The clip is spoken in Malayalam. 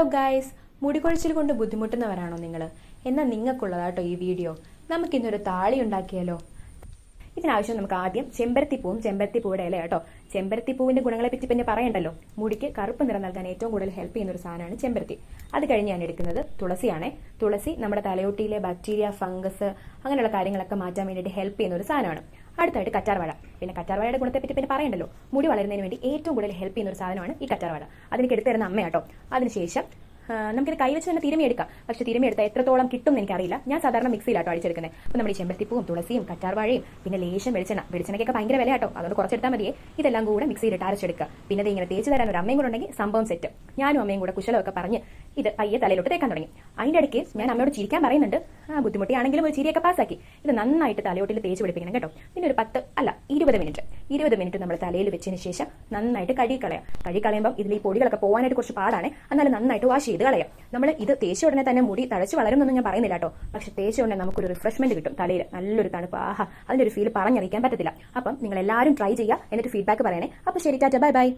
ഹലോ ഗായ്സ് മുടികൊഴിച്ചിൽ കൊണ്ട് ബുദ്ധിമുട്ടുന്നവരാണോ നിങ്ങൾ എന്നാൽ നിങ്ങൾക്കുള്ളതാട്ടോ ഈ വീഡിയോ. നമുക്കിന്നൊരു താളി ഉണ്ടാക്കിയാലോ? ഇതിനാവശ്യം നമുക്ക് ആദ്യം ചെമ്പരത്തിപ്പൂവും ചെമ്പരത്തിപ്പൂയുടെ ഇല കേട്ടോ. ചെമ്പരത്തിപ്പൂവിന്റെ ഗുണങ്ങളെ പറ്റി പിന്നെ പറയണ്ടല്ലോ. മുടിക്ക് കറുപ്പ് നിറം നൽകാൻ ഏറ്റവും കൂടുതൽ ഹെൽപ്പ് ചെയ്യുന്ന ഒരു സാധനമാണ് ചെമ്പരത്തി. അത് കഴിഞ്ഞ് ഞാൻ എടുക്കുന്നത് തുളസിയാണേ. തുളസി നമ്മുടെ തലയോട്ടിയിലെ ബാക്ടീരിയ ഫംഗസ് അങ്ങനെയുള്ള കാര്യങ്ങളൊക്കെ മാറ്റാൻ വേണ്ടിയിട്ട് ഹെൽപ്പ് ചെയ്യുന്ന ഒരു സാധനമാണ്. അടുത്തായിട്ട് കറ്റാർവാഴ. പിന്നെ കറ്റാർവാഴയുടെ ഗുണത്തെപ്പറ്റി പിന്നെ പറയണ്ടല്ലോ. മുടി വളരുന്നതിന് വേണ്ടി ഏറ്റവും കൂടുതൽ ഹെൽപ്പ് ചെയ്യുന്ന ഒരു സാധനമാണ് ഈ കറ്റാർവാഴ. അതിന് കെടുത്തരുന്ന തരുന്ന അമ്മയാട്ടോ. അതിനുശേഷം നമുക്കിത് കൈവച്ച് തന്നെ തിരുമിയെടുക്കാം പക്ഷെ തിരുമിയെടുത്താൽ എത്രത്തോളം കിട്ടും എന്ന് എനിക്കറിയില്ല. ഞാൻ സാധാരണ മിക്സിയിലാട്ടോ അടിച്ചെടുക്കുന്നത്. അപ്പോൾ നമ്മുടെ ചെമ്പരത്തിപ്പൂവും തുളസിയും കറ്റാർവാഴയും പിന്നെ ലേശം വെളിച്ചെണ്ണ. വെളിച്ചെണ്ണയ്ക്കൊക്കെ ഭയങ്കര വില കേട്ടോ അതുകൊണ്ട് കുറച്ചെടുത്താൽ മതിയെ. ഇതെല്ലാം കൂടെ മിക്സിയിലിട്ട് അരച്ചെടുക്കുക. പിന്നെ ഇങ്ങനെ തേച്ച് തരാൻ ഒരു അമ്മയും കൂടെ ഉണ്ടെങ്കിൽ സംഭവം സെറ്റ് ഞാനും അമ്മയും കൂടെ കുശലമൊക്കെ പറഞ്ഞ് ഇത് പയ്യെ തലയിലോട്ട് തേക്കാൻ തുടങ്ങി. അതിന്റെ ഇടയ്ക്ക് ഞാൻ അമ്മയോട് ചിരിക്കാൻ പറയുന്നുണ്ട്. ആ ബുദ്ധിമുട്ടിയാണെങ്കിലും ഒരു ചിരിയൊക്കെ പാസ്സാക്കി. ഇത് നന്നായിട്ട് തലയോട്ടിൽ തേച്ച് പിടിപ്പിക്കണം കേട്ടോ. പിന്നെ ഒരു പത്ത് അല്ല ഇരുപത് മിനിറ്റ്. ഇരുപത് മിനിറ്റ് നമ്മൾ തലയിൽ വെച്ചതിന് ശേഷം നന്നായിട്ട് കഴുകി കളയാം കഴുകി കളയുമ്പോൾ ഇതിൽ ഈ പൊടികളൊക്കെ പോകാനായിട്ട് കുറച്ച് പാടാണ്. എന്നാലും നന്നായിട്ട് വാഷ് ചെയ്ത് കളയാം. നമ്മൾ ഇത് തേച്ച ഉടനെ തന്നെ മുടി തഴച്ച് വളരുമെന്നൊന്നും ഞാൻ പറയുന്നില്ല കേട്ടോ. പക്ഷെ തേച്ച ഉടനെ നമുക്കൊരു റിഫ്രഷ്മെന്റ് കിട്ടും തലയിൽ. നല്ലൊരു തണുപ്പ്. ആഹാ അതിന്റെ ഒരു ഫീൽ പറഞ്ഞറിയിക്കാൻ പറ്റത്തില്ല. അപ്പം നിങ്ങൾ എല്ലാവരും ട്രൈ ചെയ്യുക. എന്നിട്ട് ഫീഡ്ബാക്ക് പറയണേ. അപ്പോൾ ശരി ടാറ്റ ബൈ ബൈ